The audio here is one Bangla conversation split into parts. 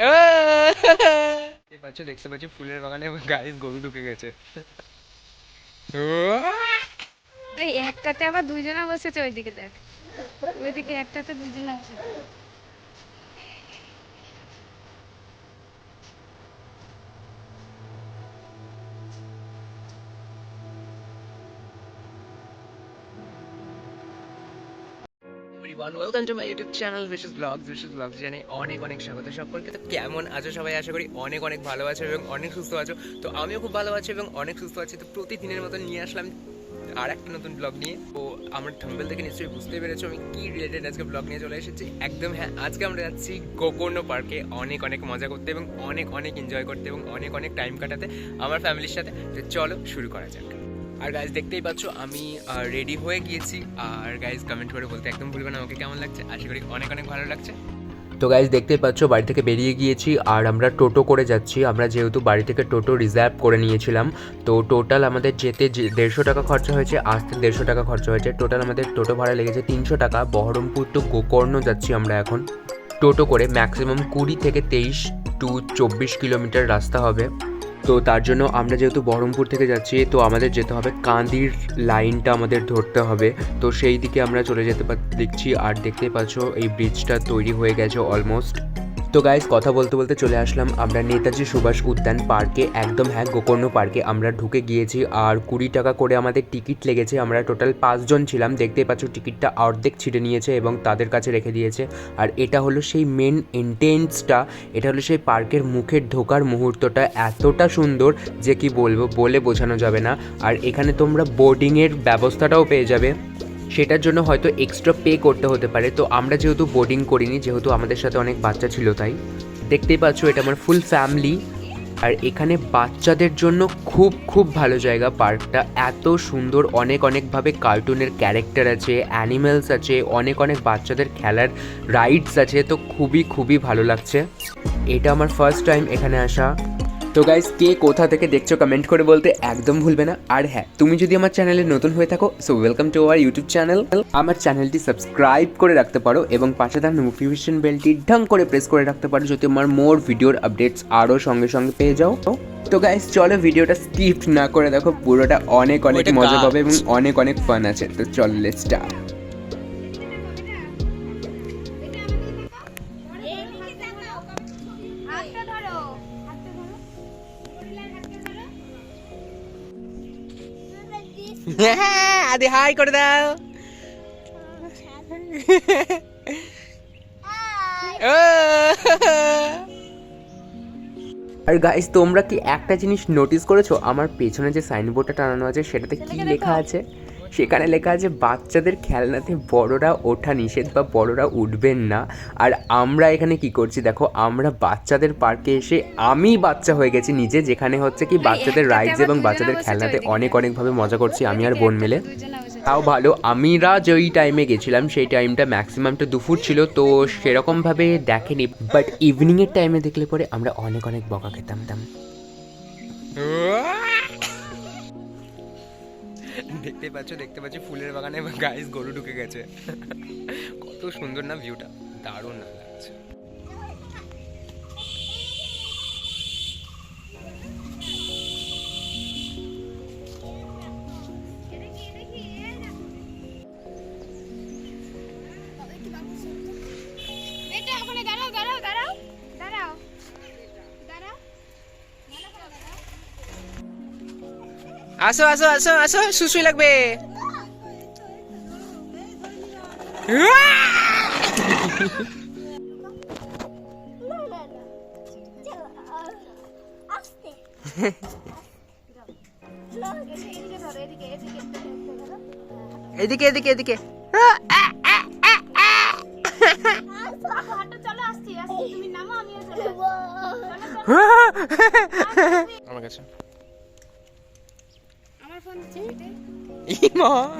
পাচ্ছ দেখতে পাচ্ছি ফুলের বাগানে গাইস গরু ঢুকে গেছে। এই একটাতে আবার দুইজনা বসেছে ওইদিকে দেখ। ওইদিকে একটাতে দুইজনা আছে everyone welcome to my YouTube channel vicious vlogs vicious vlogs জানে অনেক অনেক স্বাগত সকলকে। তো কেমন আছো সবাই? আশা করি অনেক অনেক ভালো আছো এবং অনেক সুস্থ আছো। তো আমিও খুব ভালো আছি এবং অনেক সুস্থ আছি। তো প্রতিদিনের মতো নিয়ে আসলাম আর একটা নতুন ব্লগ নিয়ে। তো আমার থাম্বেল থেকে নিশ্চয়ই বুঝতে পেরেছ আমি কি রিলেটেড আজকে ব্লগ নিয়ে চলে এসেছি। একদম হ্যাঁ আজকে আমরা যাচ্ছি গোকর্ণ পার্কে অনেক অনেক মজা করতে এবং অনেক অনেক এনজয় করতে এবং অনেক অনেক টাইম কাটাতে আমার ফ্যামিলির সাথে। তো চলো শুরু করা যাক। আর গাইজ দেখতেই পাচ্ছ, আমি রেডি হয়ে গিয়েছি। আর গাইজ কমেন্ট করে বলতে একদম ভুলবেন আমাকে কেমন লাগছে। আশা করি অনেক অনেক ভালো লাগছে। তো গাইজ দেখতেই পাচ্ছ, বাড়ি থেকে বেরিয়ে গিয়েছি, আর আমরা টোটো করে যাচ্ছি। আমরা যেহেতু বাড়ি থেকে টোটো রিজার্ভ করে নিয়েছিলাম, তো টোটাল আমাদের যেতে দেড়শো টাকা খরচা হয়েছে, আসতে দেড়শো টাকা খরচা হয়েছে। টোটাল আমাদের টোটো ভাড়া লেগেছে তিনশো টাকা। বহরমপুর টু গোকর্ণ যাচ্ছি আমরা এখন। টোটো করে ম্যাক্সিমাম কুড়ি থেকে তেইশ টু চব্বিশ কিলোমিটার রাস্তা হবে। তো তার জন্য আমরা যেহেতু বহরমপুর থেকে যাচ্ছি, তো আমাদের যেতে হবে কাঁদির লাইনটা আমাদের ধরতে হবে। তো সেই দিকে আমরা চলে যেতে দেখছি আর দেখতেই পাচ্ছ এই ব্রিজটা তৈরি হয়ে গেছে অলমোস্ট তো গাইজ কথা বলতে বলতে চলে আসলাম আমরা নেতাজি সুভাষ উদ্যান পার্কে। একদম হ্যাঁ গোকর্ণ পার্কে আমরা ঢুকে গিয়েছি আর কুড়ি টাকা করে আমাদের টিকিট লেগেছে। আমরা টোটাল পাঁচজন ছিলাম, দেখতেই পাচ্ছ টিকিটটা অর্ধেক ছিঁড়ে নিয়েছে এবং তাদের কাছে রেখে দিয়েছে। আর এটা হলো সেই মেন এন্ট্রেন্সটা এটা হলো সেই পার্কের মুখের ঢোকার মুহূর্তটা এতটা সুন্দর যে কি বলব, বলে বোঝানো যাবে না। আর এখানে তোমরা বোর্ডিংয়ের ব্যবস্থাটাও পেয়ে যাবে। সেটার জন্য হয়তো এক্সট্রা পে করতে হতে পারে। তো আমরা যেহেতু বোর্ডিং করিনি, যেহেতু আমাদের সাথে অনেক বাচ্চা ছিল তাই। দেখতেই পাচ্ছ এটা আমার ফুল ফ্যামিলি আর এখানে বাচ্চাদের জন্য খুব খুব ভালো জায়গা। পার্কটা এত সুন্দর, অনেক, অনেকভাবে কার্টুনের ক্যারেক্টার আছে অ্যানিমেলস আছে, অনেক অনেক বাচ্চাদের খেলার রাইডস আছে। তো খুবই খুবই ভালো লাগছে। এটা আমার ফার্স্ট টাইম এখানে আসা। তো গাইজ কে কোথা থেকে দেখছ কমেন্ট করে বলতে একদম ভুলবে না। আর হ্যাঁ তুমি যদি আমার চ্যানেলে নতুন হয়ে থাকো so welcome to our YouTube channel আমার চ্যানেলটি সাবস্ক্রাইব করে রাখতে পারো এবং পাশে থাকা নোটিফিকেশন বেলটি ঢং করে প্রেস করে রাখতে পারো যাতে আমার মোর ভিডিওর আপডেটস আরও সঙ্গে সঙ্গে পেয়ে যাও। তো গাইজ চলো ভিডিওটা স্কিপ না করে দেখো পুরোটা অনেক অনেক মজা পাবে এবং অনেক অনেক ফান আছে। তো চলো লেটস স্টার্ট আদি হাই করে দাও আর গাইস তোমরা কি একটা জিনিস নোটিস করেছ? আমার পেছনে যে সাইনবোর্ডটা টানানো আছে সেটাতে কি লেখা? আছে? সেখানে লেখা আছে বাচ্চাদের খেলনাতে বড়রা ওঠা নিষেধ বা বড়রা উঠবেন না। আর আমরা এখানে কি করছি দেখো আমরা বাচ্চাদের পার্কে এসে আমি বাচ্চা হয়ে গেছি নিজে যেখানে হচ্ছে কি বাচ্চাদের রাইডস এবং বাচ্চাদের খেলনাতে অনেক অনেকভাবে মজা করছি আমি আর বোন মিলে। তাও ভালো আমিরা যেই টাইমে গেছিলাম সেই টাইমটা ম্যাক্সিমামটা দুপুর ছিল তো সেরকমভাবে দেখেনি। বাট ইভিনিংয়ের টাইমে দেখলে পরে আমরা অনেক অনেক বকা খেতাম দেখতে পাচ্ছ, দেখতে পাচ্ছি, ফুলের বাগানে গাইস গরু ঢুকে গেছে। কত সুন্দর না ভিউটা দারুণ না লাগছে। আসো আসো আসো আসো সুসুই লাগবে। এদিকে এদিকে এদিকে। এদিকে ধরো আমার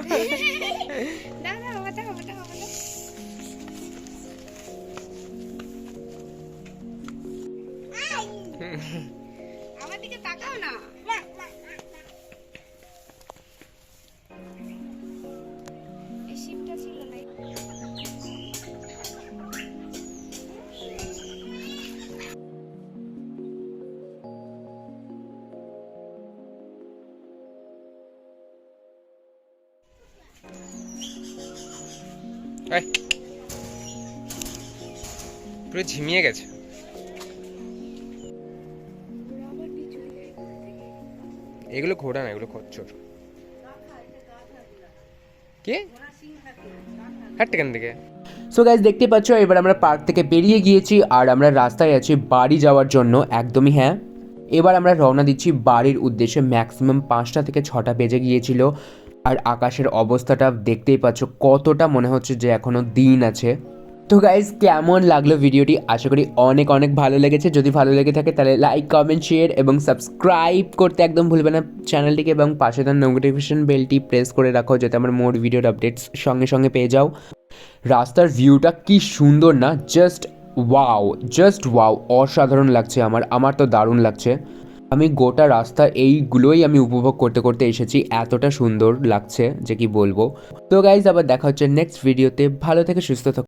পুরো ঝিমিয়ে গেছে। এগুলো ঘোড়া না, এগুলো খচ্চর। কে? হাঁটতে কেন থেকে সো গাইজ দেখতে পাচ্ছ, এবার আমরা পার্ক থেকে বেরিয়ে গিয়েছি আর আমরা রাস্তায় আছি বাড়ি যাওয়ার জন্য, একদমই হ্যাঁ। এবার আমরা রওনা দিচ্ছি বাড়ির উদ্দেশ্যে ম্যাক্সিমাম পাঁচটা থেকে ছটা বেজে গিয়েছিল। আর আকাশের অবস্থাটা দেখতেই পাচ্ছ কতটা মনে হচ্ছে যে এখনও দিন আছে। তো গাইজ কেমন লাগল ভিডিওটি? আশা করি অনেক অনেক ভালো লেগেছে। যদি ভালো লেগে থাকে তাহলে লাইক কমেন্ট শেয়ার এবং সাবস্ক্রাইব করতে একদম ভুলবে না। চ্যানেলটিকে এবং পাশে তার নোটিফিকেশন বেলটি প্রেস করে রাখো যাতে আমার মোর ভিডিওর আপডেটস সঙ্গে সঙ্গে পেয়ে যাও। রাস্তার ভিউটা কি সুন্দর না? জাস্ট ওয়াও জাস্ট ওয়াও অসাধারণ লাগছে আমার। আমার তো দারুণ লাগছে। আমি গোটা রাস্তা এইগুলোই আমি উপভোগ করতে করতে এসেছি। এতটা সুন্দর লাগছে যে কি বলব। তো গাইজ আবার দেখা হচ্ছে নেক্সট ভিডিওতে ভালো থেকে, সুস্থ থাকো।